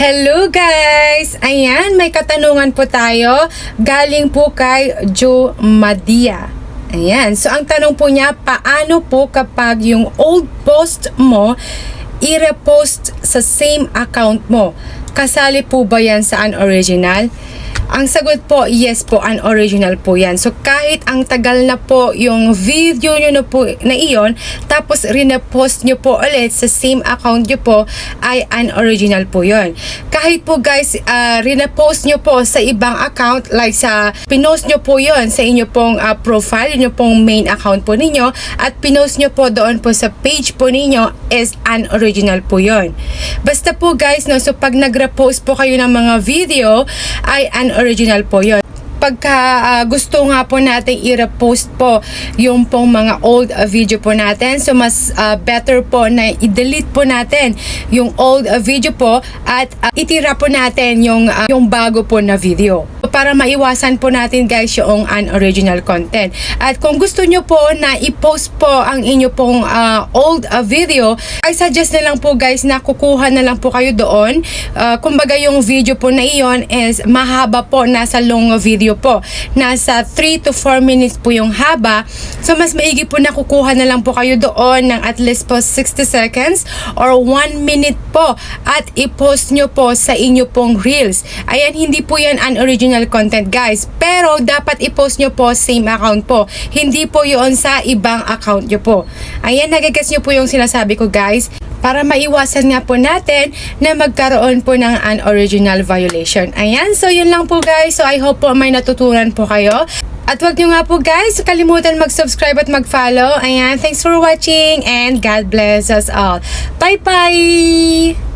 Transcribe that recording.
Hello guys! Ayan, may katanungan po tayo. Galing po kay Joe Madia. Ayan, so ang tanong po niya, paano po kapag yung old post mo i-repost sa same account mo? Kasali po ba yan sa unoriginal? Ang sagot po, yes po, unoriginal po yan. So, kahit ang tagal na po yung video nyo na po na iyon, tapos rinepost nyo po ulit sa same account nyo po, ay unoriginal po yon. Kahit po guys, uh, rinepost nyo po sa ibang account, like sa, pinost nyo po yon sa inyo pong ah, profile, inyo pong main account po ninyo, at pinost nyo po doon po sa page po ninyo, is unoriginal po yon. Basta po guys, no, so pag nag-repost po kayo ng mga video, ay unoriginal po yon pagka ah, gusto nga po natin i-repost po yung pong mga old ah, video po natin. So, mas ah, better po na i-delete po natin yung old ah, video po at ah, itira po natin yung, ah, yung bago po na video. Para maiwasan po natin guys yung unoriginal content. At kung gusto nyo po na i-post po ang inyo pong ah, old ah, video, I suggest na lang po guys na kukuha na lang po kayo doon. Ah, kumbaga yung video po na iyon is mahaba po, nasa long video po. Nasa 3 to 4 minutes po yung haba. So mas maigi po na kukuha na lang po kayo doon ng at least po 60 seconds or 1 minute po at i-post nyo po sa inyo pong reels. Ayan, hindi po yan unoriginal content guys. Pero dapat i-post nyo po same account po. Hindi po yun sa ibang account nyo po. Ayan, nagagets nyo po yung sinasabi ko guys para maiwasan nga po natin na magkaroon po ng unoriginal violation. Ayan, so yun lang po guys. So I hope po may natutunan po kayo. At wag nyo nga po guys, kalimutan mag-subscribe at mag-follow. Ayan, thanks for watching and God bless us all. Bye-bye!